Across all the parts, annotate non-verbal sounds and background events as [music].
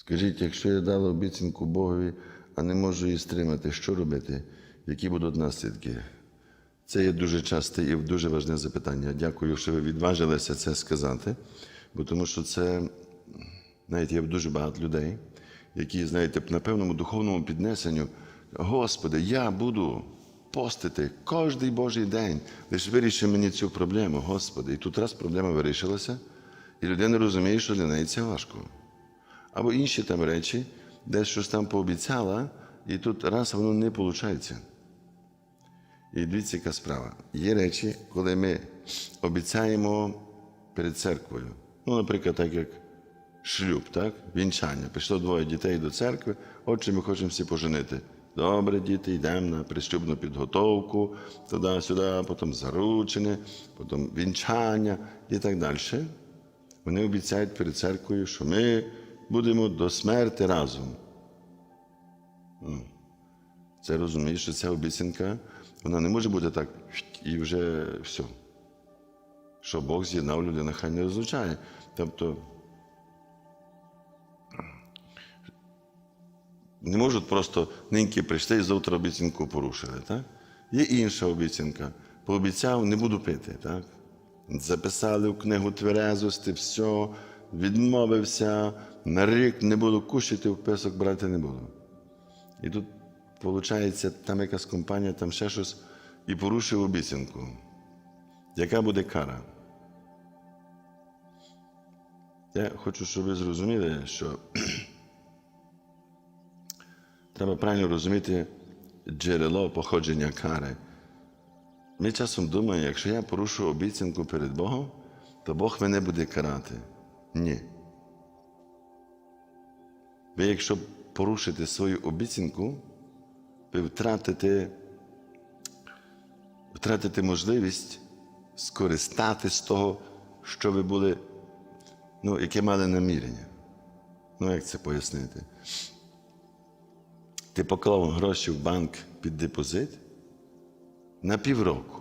Скажіть, якщо я дала обіцянку Богові, а не можу її стримати, що робити? Які будуть наслідки? Це є дуже часте і дуже важне запитання. Дякую, що ви відважилися це сказати, бо тому що це, знаєте, є дуже багато людей, які, знаєте, на певному духовному піднесенню, Господи, я буду постити кожний Божий день. Лише виріши мені цю проблему, Господи. І тут раз проблема вирішилася, і людина розуміє, що для неї це важко. Або інші там речі, де щось там пообіцяла, і тут раз воно не виходить. І дивіться, яка справа. Є речі, коли ми обіцяємо перед церквою. Ну, наприклад, так як шлюб, так? вінчання. Пішло двоє дітей до церкви, отже, ми хочемо всі поженити. Добре, діти, йдемо на приступну підготовку, туди-сюди, потім заручене, потім вінчання і так далі. Вони обіцяють перед церквою, що ми будемо до смерти разом. Ну, Це розумієш, що ця обіцянка, вона не може бути так і вже все. Що Бог з'єднав людина, хай не розлучає. Тобто не можуть просто ниньки прийшли і завтра обіцянку порушили. Так? Є інша обіцянка. Пообіцяв, не буду пити. Так? Записали в книгу тверезості, все, відмовився, на рік не буду кушати, вписок брати не буду. І тут, виходить, там якась компанія, там ще щось, і порушив обіцянку. Яка буде кара? Я хочу, щоб ви зрозуміли, що [clears throat] треба правильно розуміти джерело походження кари. Ми часом думаємо, якщо я порушу обіцянку перед Богом, то Бог мене буде карати. Ні. Ви, якщо порушите свою обіцянку, ви втратите, втратите можливість скористатися з того, що ви були, ну, яке мали намірення. Ну, як це пояснити? Ти поклав гроші в банк під депозит на півроку.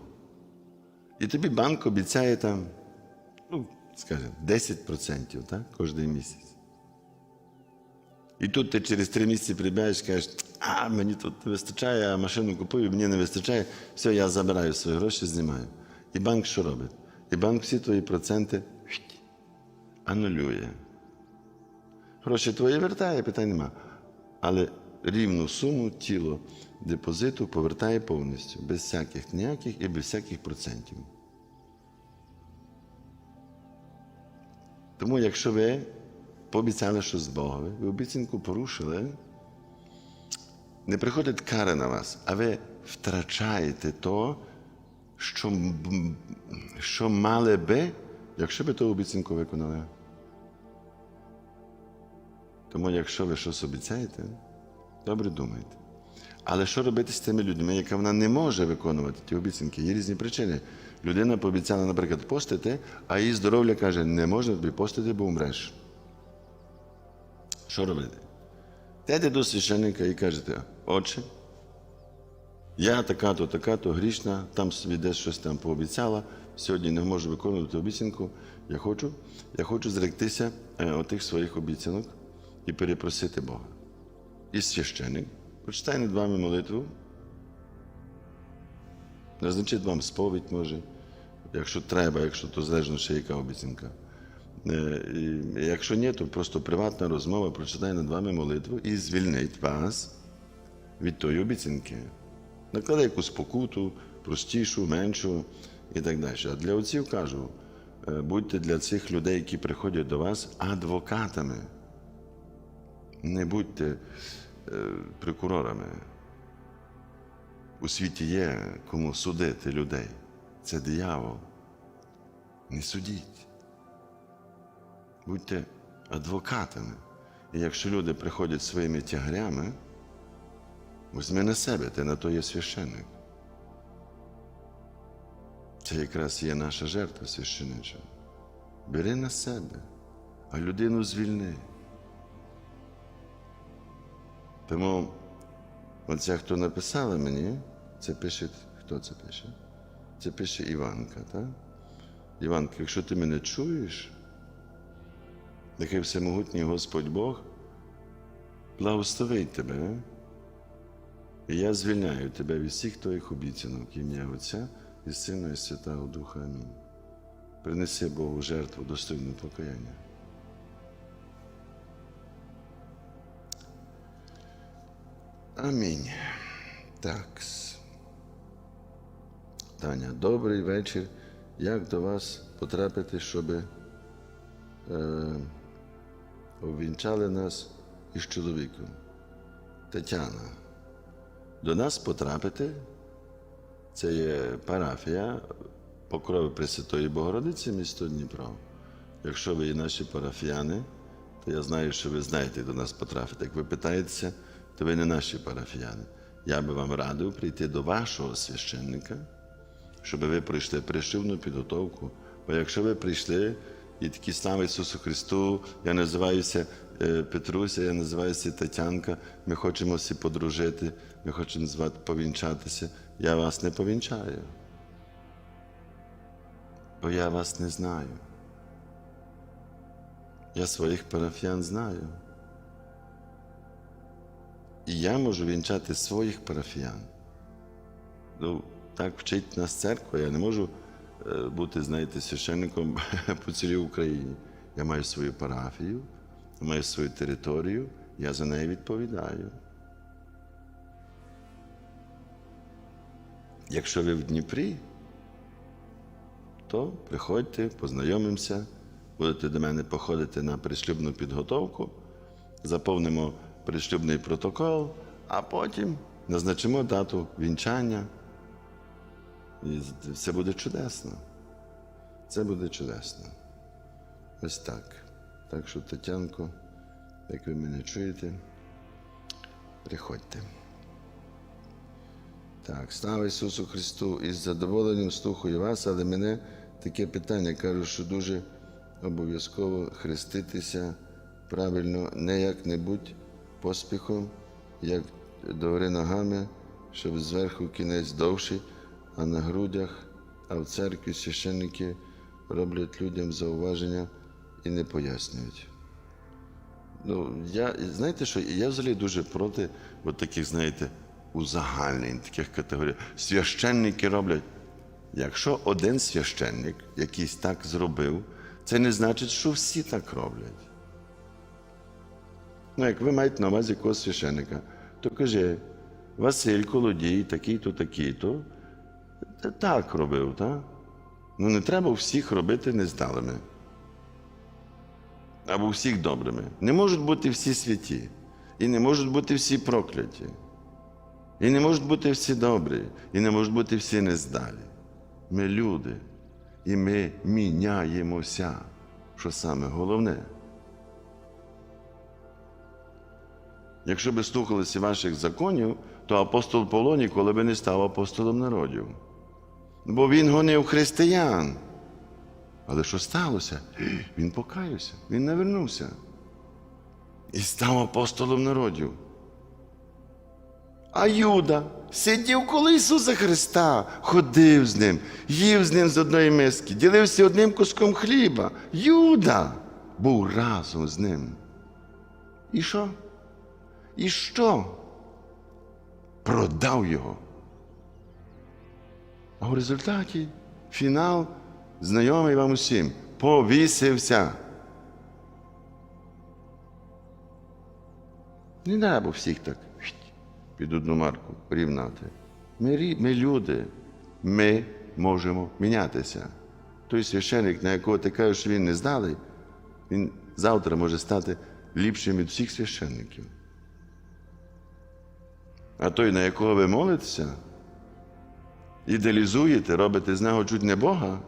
І тобі банк обіцяє там, скажімо, 10% так, кожен місяць. І тут ти через три місяці прибігаєш і кажеш, а мені тут не вистачає, а машину купую, мені не вистачає, все, я забираю свої гроші, знімаю. І банк що робить? І банк всі твої проценти анулює. Гроші твої вертає, питань нема. Але рівну суму тіло депозиту повертає повністю, без всяких ніяких і без всяких процентів. Тому, якщо ви пообіцяли щось Богові, ви обіцянку порушили, не приходить кара на вас, а ви втрачаєте то, що, що мали би, якщо би ту обіцянку виконали. Тому, якщо ви щось обіцяєте, добре думайте. Але що робити з тими людьми, яка вона не може виконувати ті обіцянки? Є різні причини. Людина пообіцяла, наприклад, постити, а її здоров'я каже, не можна тобі постити, бо умреш. Що робити? Йдете до священника і кажете, отче, я така-то, така-то грішна, там собі десь щось там пообіцяла, сьогодні не можу виконувати обіцянку. Я хочу, я хочу зректися е, отих своїх обіцянок і перепросити Бога. І священник прочитає над вами молитву, назначить вам сповідь може, якщо треба, якщо то залежно ще яка обіцянка. Е, Якщо ні, то просто приватна розмова прочитає над вами молитву і звільнить вас від тої обіцянки. Накладе якусь покуту, простішу, меншу і так далі. А для отців кажу, е, будьте для цих людей, які приходять до вас, адвокатами. Не будьте е, прокурорами. У світі є кому судити людей. Це диявол. Не судіть. Будьте адвокатами. І якщо люди приходять своїми тягарями, візьми на себе, ти на то є священник. Це якраз є наша жертва священича. Бери на себе, а людину звільни. Тому оця, хто написала мені, це пише, хто це пише? Це пише Іванка, так? Іванка, якщо ти мене чуєш, нехай всемогутній Господь Бог благословить тебе. І я звільняю тебе від всіх твоїх обіцянок, ім'я Отця і Сина, і Святого Духа. Амінь. Принеси Богу жертву достойну покаяння. Амінь. Так. Таня, добрий вечір. Як до вас потрапити, щоб е, обвінчали нас із чоловіком? Тетяна, до нас потрапити. Це є парафія Покрови Пресвятої Богородиці, місто Дніпро. Якщо ви є наші парафіяни, то я знаю, що ви знаєте, як до нас потрапити. Як ви питаєтеся, то ви не наші парафіяни. Я би вам радив прийти до вашого священника, щоб ви пройшли пришивну підготовку. Бо якщо ви прийшли і такі слава Ісусу Христу, я називаюся Петруся, я називаюся Тетянка, ми хочемо всі подружити, ми хочемо звати повінчатися, я вас не повінчаю. Бо я вас не знаю. Я своїх парафіян знаю. І я можу вінчати своїх парафіян. Ну, так вчить нас церква. Я не можу е, бути, знаєте, священником [laughs] по цілій Україні. Я маю свою парафію, маю свою територію, я за неї відповідаю. Якщо ви в Дніпрі, то приходьте, познайомимося, будете до мене походити на пришлюбну підготовку, заповнимо пришлюбний протокол, а потім назначимо дату вінчання. І все буде чудесно. Це буде чудесно. Ось так. Так що, Тетянко, як ви мене чуєте, приходьте. Так, слава Ісусу Христу! Із задоволенням слухаю вас, але мене таке питання кажу, що дуже обов'язково хреститися правильно, не як-небудь поспіхом, як догори ногами, щоб зверху кінець довший, а на грудях, а в церкві священники роблять людям зауваження і не пояснюють. Ну, я, знаєте що, я взагалі дуже проти от таких, знаєте, узагальнень, таких категорій. Священники роблять. Якщо один священник якийсь так зробив, це не значить, що всі так роблять. Ну, як ви маєте на увазі якогось священника, то каже, Василь Колодій, такий-то, такий-то, так робив, так? Ну не треба всіх робити нездалими. Або всіх добрими. Не можуть бути всі святі. І не можуть бути всі прокляті. І не можуть бути всі добрі, і не можуть бути всі нездалі. Ми люди, і ми міняємося, що саме головне. Якщо би слухалися ваших законів, то апостол Павло ніколи би не став апостолом народів. Бо він гонив християн. Але що сталося? [gasps] Він покаявся, він навернувся і став апостолом народів. А Юда сидів коло Ісуса Христа, ходив з ним, їв з ним з одної миски, ділився одним куском хліба. Юда був разом з ним. І що? І що? Продав його. А в результаті фінал, знайомий вам усім, повісився. Не треба всіх так під одну марку рівнати. Ми, ми люди, ми можемо мінятися. Той священик, на якого ти кажеш, що він не здалий, він завтра може стати ліпшим від всіх священників. А той, на якого ви молитеся, ідеалізуєте, робите з нього чуть не Бога,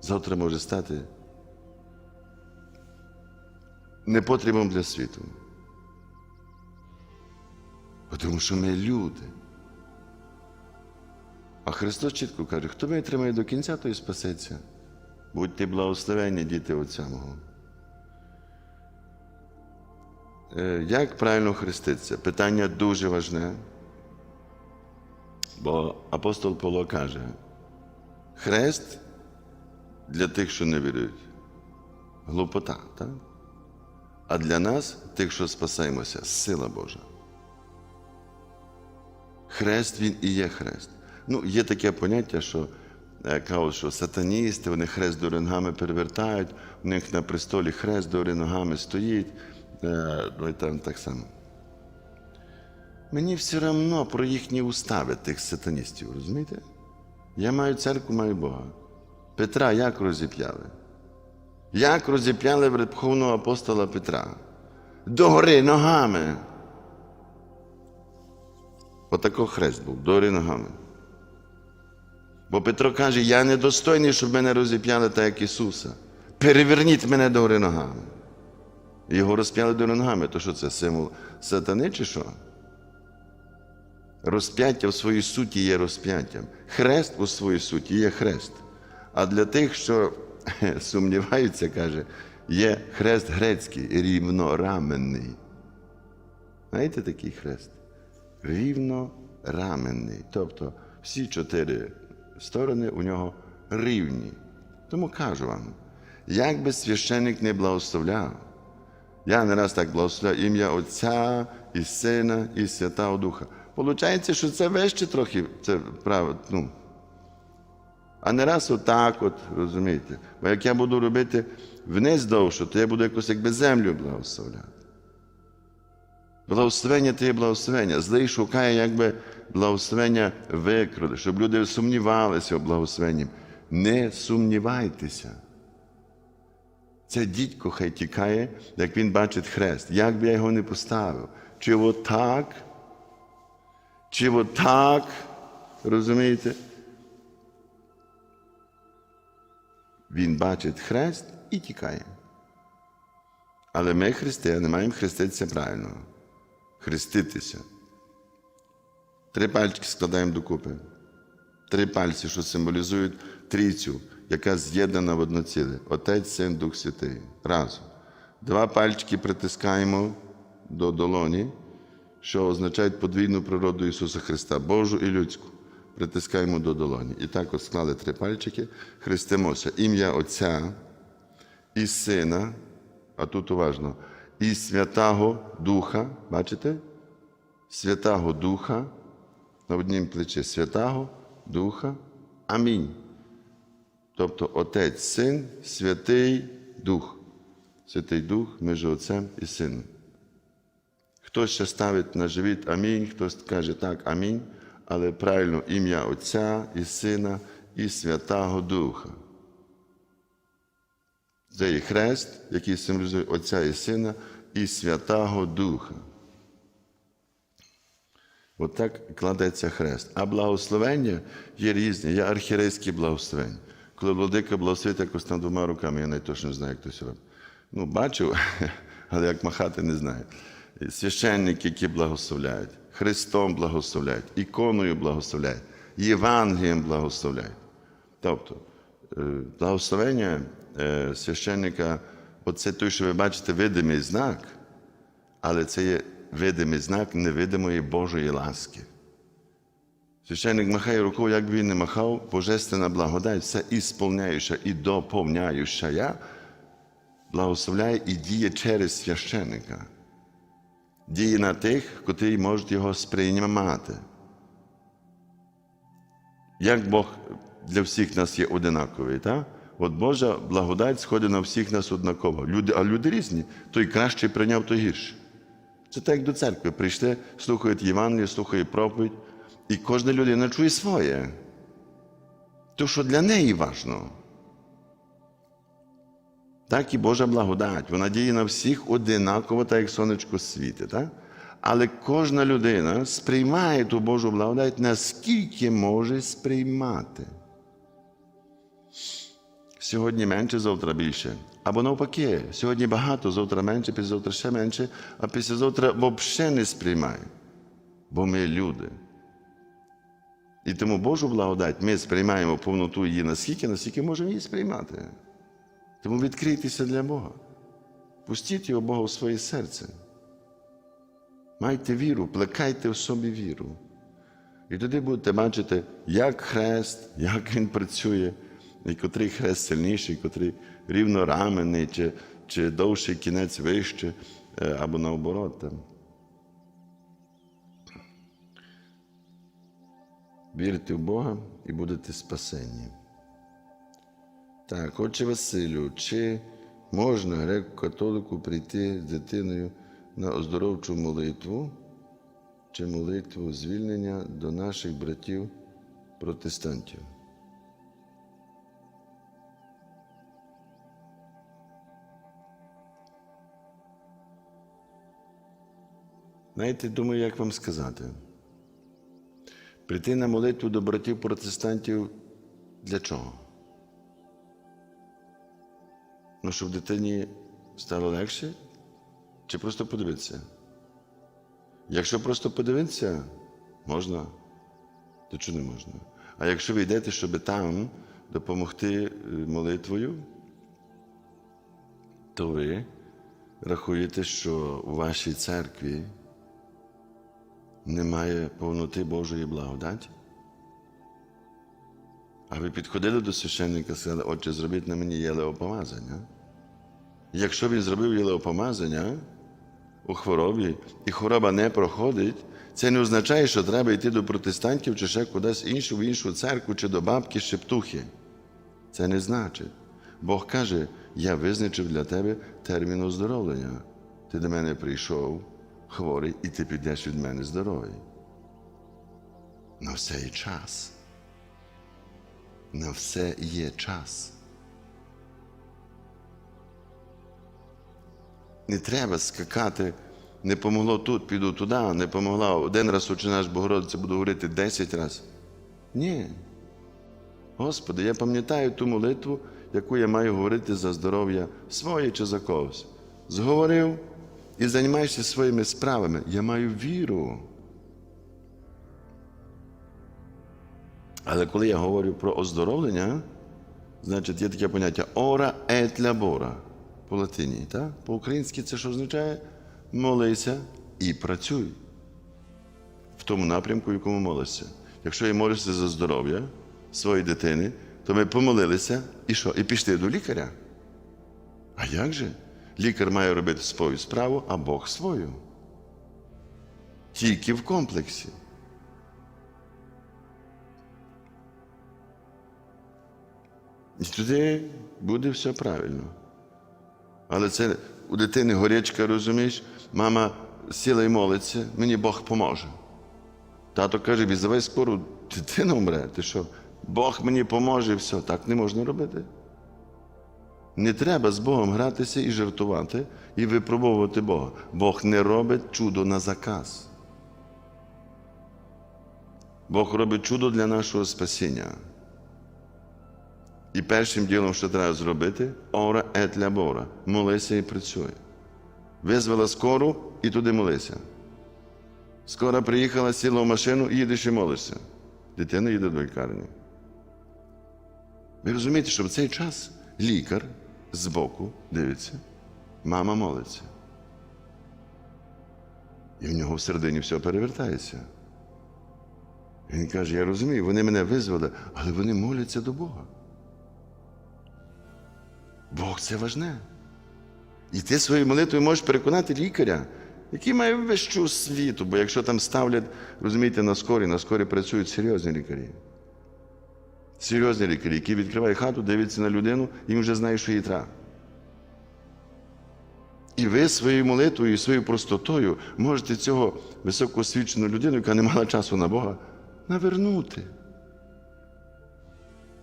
завтра може стати непотрібом для світу. Тому що ми люди. А Христос чітко каже, хто витримає до кінця, той спасеться. Будьте благословенні, діти Отця мого. Як правильно хреститися? Питання дуже важне. Бо апостол Павло каже, хрест для тих, що не вірують. Глупота, так? А для нас, тих, що спасаємося, сила Божа. Хрест він і є хрест. Ну, є таке поняття, що е, кажуть, що сатаністи, вони хрест до ногами перевертають, у них на престолі хрест до ногами стоїть. Е, там так само. Мені все одно про їхні устави тих сатаністів, розумієте? Я маю церкву, маю Бога. Петра як розіп'яли? Як розіп'яли верховного апостола Петра? Догори ногами. Отако хрест був, догори ногами. Бо Петро каже, я недостойний, щоб мене розіп'яли так, як Ісуса. Переверніть мене догори ногами. Його розп'яли догори ногами. То що це символ сатани чи що? Розп'яття в своїй суті є розп'яттям. Хрест у своїй суті є хрест. А для тих, що [laughs] сумніваються, каже, є хрест грецький, рівнораменний. Знаєте такий хрест? Рівнораменний. Тобто всі чотири сторони у нього рівні. Тому кажу вам, як би священник не благословляв, я не раз так благословляю ім'я Отця і Сина і Святого Духа. Получається, що це вище трохи, це право, ну. А не раз отак, от, розумієте. Бо як я буду робити вниз довше, то я буду якось якби землю благословляти. Благословення це є благословення. Злий шукає якби благословення викради, щоб люди сумнівалися в благословенні. Не сумнівайтеся. Це дідько хай тікає, як він бачить хрест. Як би я його не поставив? Чи отак, чи отак, розумієте? Він бачить хрест і тікає. Але ми, християни, маємо хреститися правильно. Хреститися. Три пальчики складаємо докупи. Три пальці, що символізують трійцю, яка з'єднана в одно ціле. Отець, Син, Дух Святий. Разом. Два пальчики притискаємо до долоні, що означають подвійну природу Ісуса Христа, Божу і людську. Притискаємо до долоні. І так от склали три пальчики, хрестимося. Ім'я Отця і Сина, а тут уважно, і Святого Духа. Бачите? Святого Духа. На однім плечі Святого Духа. Амінь. Тобто Отець, Син, Святий Дух. Святий Дух між Отцем і Сином. Хтось ще ставить на живіт Амінь, хтось каже так, Амінь, але правильно ім'я Отця і Сина і Святого Духа. Це є хрест, який символізує Отця і Сина і Святого Духа. Отак кладеться хрест. А благословення є різні. Є архірейські благословення. Коли владика благословить якось там двома руками, я навіть точно не знаю, як то це робить. Ну, бачив, [laughs] але як махати не знаю. Священники, які благословляють, Христом благословляють, іконою благословляють, Євангелієм благословляють. Тобто, е, благословення е, священника, оце той, що ви бачите, видимий знак, але це є видимий знак невидимої Божої ласки. Священник махає рукою, як би він не махав, божественна благодать, все ісполняюча і доповняюча, благословляє і діє через священника. Діє на тих, котрі можуть його сприймати. Як Бог для всіх нас є одинаковий, так? От Божа благодать сходить на всіх нас однаково. Люди, а люди різні, той кращий прийняв, той гірше. Це так, як до церкви прийшли, слухають Євангеліє, слухають проповідь, і кожна людина чує своє. То, що для неї важно. Так і Божа благодать. Вона діє на всіх одинаково, так як сонечко світить. Так? Але кожна людина сприймає ту Божу благодать, наскільки може сприймати. Сьогодні менше, завтра більше. Або навпаки, сьогодні багато, завтра менше, післязавтра ще менше, а післязавтра взагалі не сприймає. Бо ми люди. І тому Божу благодать ми сприймаємо повноту її наскільки, наскільки можемо її сприймати. Тому відкрийтеся для Бога. Пустіть його Бога в своє серце. Майте віру, плекайте в собі віру. І тоді будете бачити, як хрест, як він працює, і котрий хрест сильніший, котрий рівнорамений, чи, чи довший кінець вище, е, або наоборот. Там. Вірте в Бога і будете спасені. Так, отче Василю, чи можна греко-католику прийти з дитиною на оздоровчу молитву чи молитву звільнення до наших братів протестантів? Знаєте, думаю, як вам сказати. Прийти на молитву до братів протестантів для чого? Ну, щоб дитині стало легше? Чи просто подивитися? Якщо просто подивитися, можна, то чого не можна? А якщо ви йдете, щоб там допомогти е, молитвою, то ви рахуєте, що у вашій церкві немає повноти Божої благодаті? А ви підходили до священника і сказали, отче, зробіть на мені єлеопомазання. Якщо він зробив єлеопомазання у хворобі, і хвороба не проходить, це не означає, що треба йти до протестантів чи ще кудись іншу, в іншу церкву, чи до бабки шептухи. Це не значить. Бог каже, я визначив для тебе термін оздоровлення. Ти до мене прийшов хворий, і ти підеш від мене здоровий. На все є час. На все є час. Не треба скакати, не помогло тут, піду туди, не помогла один раз учи наш Богородиця, буду говорити 10 разів. Ні. Господи, я пам'ятаю ту молитву, яку я маю говорити за здоров'я своє чи за когось. Зговорив і займаєшся своїми справами. Я маю віру. Але коли я говорю про оздоровлення, значить є таке поняття ора et labora по латині. Так? По-українськи це що означає? Молися і працюй в тому напрямку, в якому молишся. Якщо я молюся за здоров'я своєї дитини, то ми помолилися і що? І пішли до лікаря. А як же? Лікар має робити свою справу, а Бог свою. Тільки в комплексі. І тоді буде все правильно. Але це у дитини горячка, розумієш, мама сіла і молиться, мені Бог поможе. Тато каже, візивай скору, дитина умре. Ти що? Бог мені поможе і все. Так не можна робити. Не треба з Богом гратися і жартувати, і випробовувати Бога. Бог не робить чудо на заказ. Бог робить чудо для нашого спасіння. І першим ділом, що треба зробити, ора ет лябора. Молися і працюй. Визвала скору і туди молися. Скоро приїхала, сіла в машину і їдеш і молишся. Дитина їде до лікарні. Ви розумієте, що в цей час лікар збоку дивиться, мама молиться. І в нього всередині все перевертається. Він каже: Я розумію, вони мене визвали, але вони моляться до Бога. Бог це важне. І ти своєю молитвою можеш переконати лікаря, який має вищу світу, бо якщо там ставлять, розумієте, на скорі, на скорі працюють серйозні лікарі. Серйозні лікарі, які відкривають хату, дивляться на людину, і вже знає, що їй треба. І ви своєю молитвою і своєю простотою можете цього високоосвічену людину, яка не мала часу на Бога, навернути.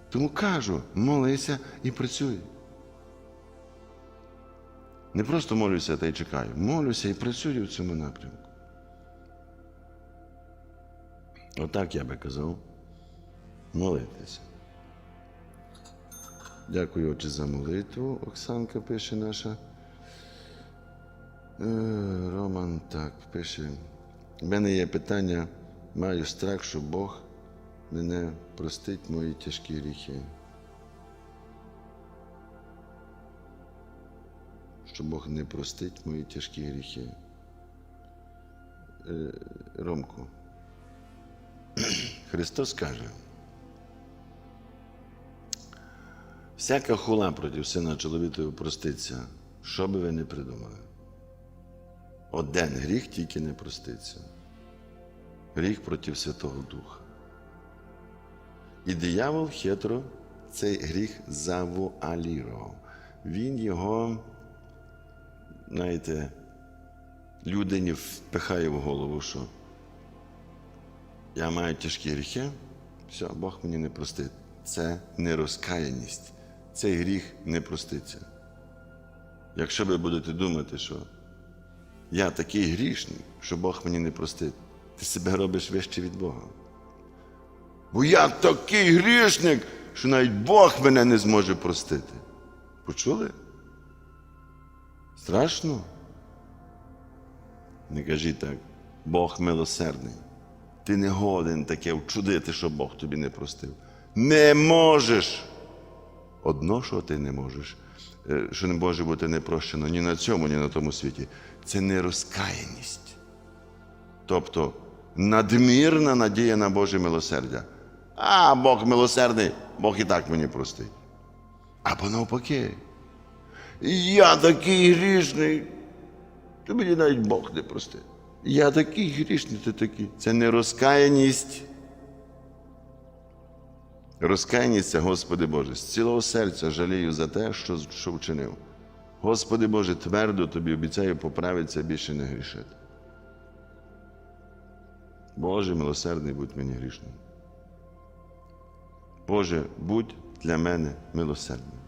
Тому кажу, молися і працюй. Не просто молюся та й чекаю. Молюся і працюю в цьому напрямку. Отак я би казав. Молитися. Дякую, отче, за молитву. Оксанка пише наша. Е, Роман так пише. У мене є питання. Маю страх, що Бог мене простить мої тяжкі гріхи. Що Бог не простить мої тяжкі гріхи. Е, Ромку. [clears throat] Христос каже. Всяка хула проти сина чоловікові проститься, що би ви не придумали. Один гріх тільки не проститься. Гріх проти Святого Духа. І диявол хитро цей гріх завуалірував. Він його, знаєте, людині впихає в голову, що я маю тяжкі гріхи, все, Бог мені не простить. Це не розкаяність. Цей гріх не проститься. Якщо ви будете думати, що я такий грішний, що Бог мені не простить, ти себе робиш вище від Бога. Бо я такий грішник, що навіть Бог мене не зможе простити. Почули? Страшно? Не кажіть так. Бог милосердний. Ти не годен таке вчудити, що Бог тобі не простив. Не можеш. Одно, що ти не можеш, е, що не може бути не прощено ні на цьому, ні на тому світі, це не розкаяність. Тобто надмірна надія на Боже милосердя. А Бог милосердний, Бог і так мені простить. Або навпаки. Я такий грішний, то мені навіть Бог не простить. Я такий грішний, ти такий. Це не Розкаяність Господи Боже, з цілого серця жалію за те, що, що вчинив. Господи Боже, твердо тобі обіцяю поправитися більше не грішити. Боже, милосердний, будь мені грішним. Боже, будь для мене милосердним.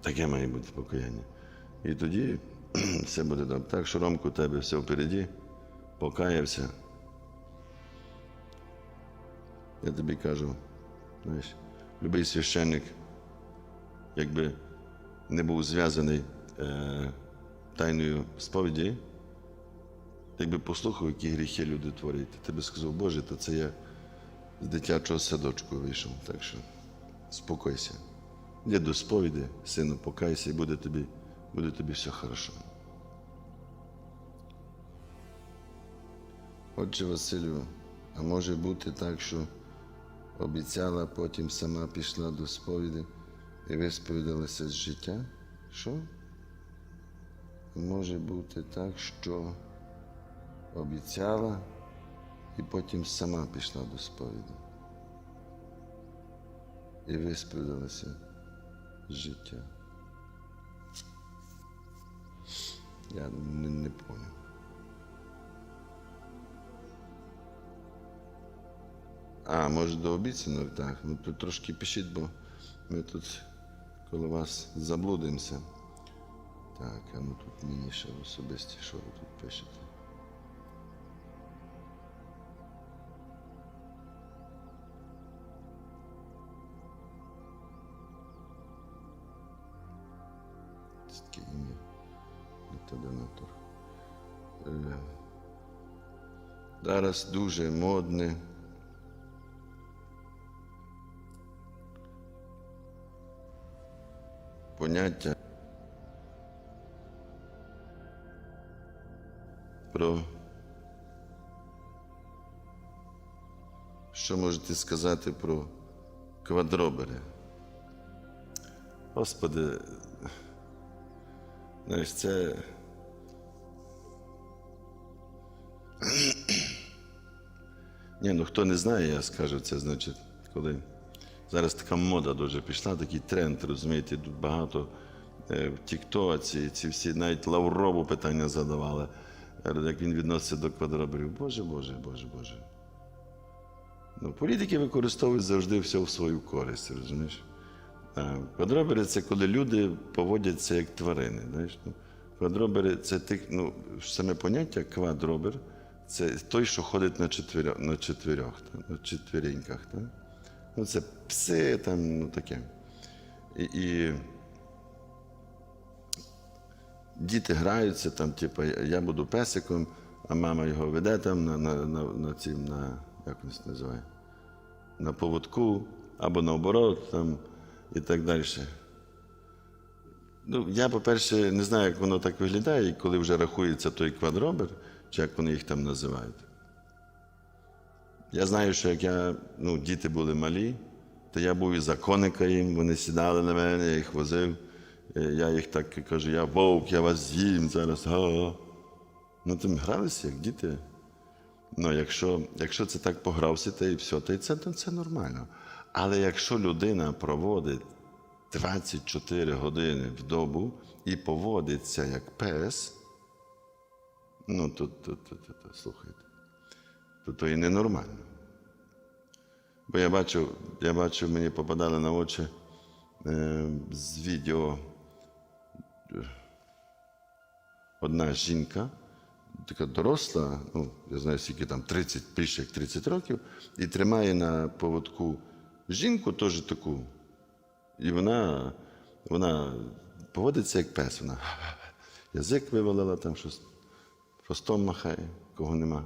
Таке має бути покаяння. І тоді [clears throat] все буде добре. Так що, Ромку, у тебе все впереді, покаявся. Я тобі кажу, знаєш, любий священник, якби не був зв'язаний е, тайною сповіді, якби послухав, які гріхи люди творять, ти би сказав, Боже, то це я з дитячого садочку вийшов. Так що спокойся. Йди до сповіді, сину, покайся, і буде тобі, буде тобі все хорошо. Отче Василю, а може бути так, що обіцяла, потім сама пішла до сповіді і висповідалася з життя? Що? Може бути так, що обіцяла і потім сама пішла до сповіді. І висповідалася з життя. Я не, не поняв. А, може до обіцянок, так. Ну тут трошки пишіть, бо ми тут коло вас заблудимося. Так, а ну тут мені ще особисті, що ви тут пишете. Це таке ім'я. Детонатор. Е, Зараз дуже модне. Поняття про що можете сказати про квадробери? Господи, знаєш, це. [clears throat] Ні, ну хто не знає, я скажу це, значить, коли зараз така мода дуже пішла, такий тренд, розумієте, тут багато е, в Тіктоці, ці всі навіть Лаврову питання задавали, е, як він відноситься до квадроберів. Боже, Боже, Боже, Боже. Ну, політики використовують завжди все в свою користь, розумієш? Квадробери це коли люди поводяться як тварини. Знаєш? Ну, квадробери це тих, ну, саме поняття квадробер це той, що ходить на четвірьох, на четвірьох, на четвіріньках. Та? Ну, це пси, там, ну таке. І, і діти граються, там, типу, я буду песиком, а мама його веде там на, на, на, на, цім, на як він називає? На поводку або наоборот, там, і так далі. Ну, я, по-перше, не знаю, як воно так виглядає, коли вже рахується той квадробер, чи як вони їх там називають. Я знаю, що як я, ну, діти були малі, то я був і за коника їм, вони сідали на мене, я їх возив. Е, Я їх так кажу, я вовк, я вас з'їм зараз. Га-га. Ну, там гралися, як діти. Ну, якщо, якщо це так погрався, та і все, то і це, то це нормально. Але якщо людина проводить 24 години в добу і поводиться як пес, ну, то, то, то, то, то слухайте, то, то і ненормально. Бо я бачив, я бачив, мені попадали на очі е, з відео е, одна жінка, така доросла, ну, я знаю, скільки там 30, більше як 30 років, і тримає на поводку жінку теж таку. І вона, вона поводиться як пес. Вона [laughs] язик вивалила там щось, хвостом махає, кого нема.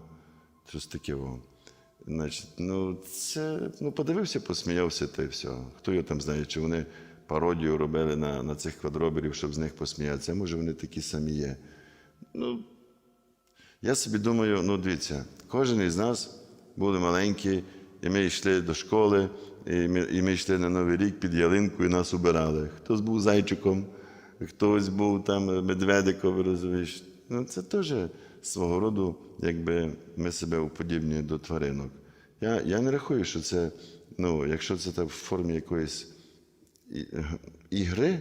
Щось таке. О. Значить, ну, це, ну, подивився, посміявся, та й все. Хто його там знає, чи вони пародію робили на, на цих квадроберів, щоб з них посміятися. Може, вони такі самі є. Ну, я собі думаю, ну дивіться, кожен із нас були маленькі, і ми йшли до школи, і ми, і ми йшли на Новий рік під ялинку і нас убирали. Хтось був зайчиком, хтось був там медведиком, розумієш. Ну, це теж свого роду, якби ми себе уподібнюємо до тваринок. Я, я не рахую, що це, ну, якщо це так в формі якоїсь ігри,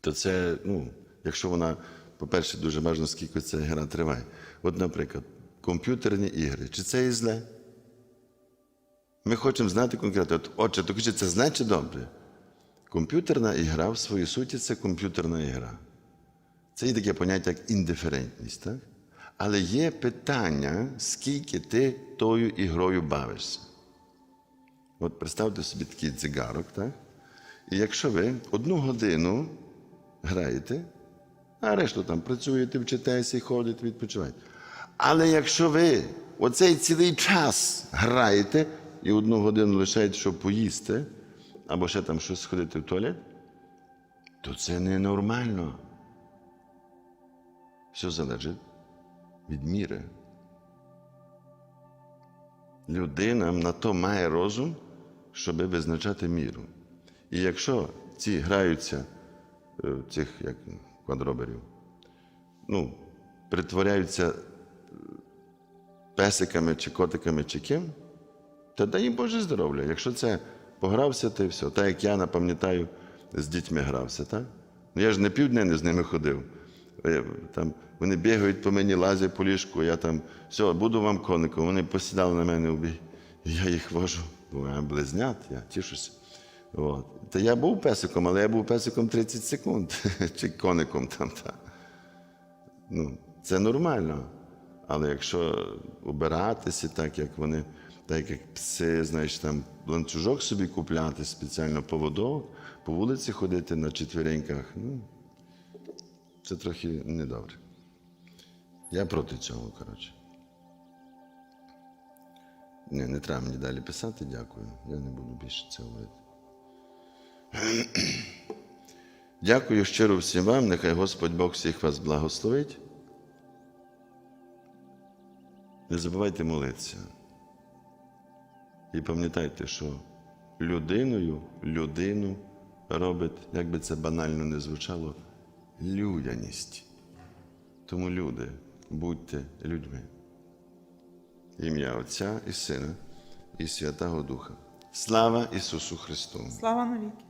то це, ну, якщо вона, по-перше, дуже важливо, скільки ця гра триває. От, наприклад, комп'ютерні ігри. Чи це і зле? Ми хочемо знати конкретно. От, отже, то це чи добре? Комп'ютерна ігра в своїй суті це комп'ютерна ігра. Це є таке поняття, як індиферентність, так? Але є питання, скільки ти тою ігрою бавишся. От представте собі такий дзигарок, так? І якщо ви одну годину граєте, а решту там працюєте, вчитеся, ходите, відпочиваєте. Але якщо ви оцей цілий час граєте і одну годину лишаєте, щоб поїсти, або ще там щось сходити в туалет, то це ненормально. Все залежить від міри. Людина на то має розум, щоб визначати міру. І якщо ці граються, е, цих як квадроберів, ну, притворяються е, песиками чи котиками чи ким, то дай їм Боже здоров'я. Якщо це погрався, то все. Так як я пам'ятаю, з дітьми грався, так? Ну я ж не півдня з ними ходив. Е, Там, вони бігають по мені, лазять по ліжку, я там, все, буду вам коником. Вони посідали на мене в. І я їх вожу. Я близнят, я тішуся. От. Та я був песиком, але я був песиком 30 секунд, [laughs] чи коником там. Та. Ну, це нормально. Але якщо обиратися так, як вони, так як пси, знаєш, там ланцюжок собі купляти, спеціально поводок, по вулиці ходити на четвереньках, ну, це трохи недобре. Я проти цього, коротше. Ні, не треба мені далі писати, дякую. Я не буду більше це говорити. [clears throat] Дякую щиро всім вам. Нехай Господь Бог всіх вас благословить. Не забувайте молитися. І пам'ятайте, що людиною людину робить, як би це банально не звучало, людяність. Тому люди, будьте людьми. Ім'я Отця і Сина і Святого Духа. Слава Ісусу Христу! Слава навіки.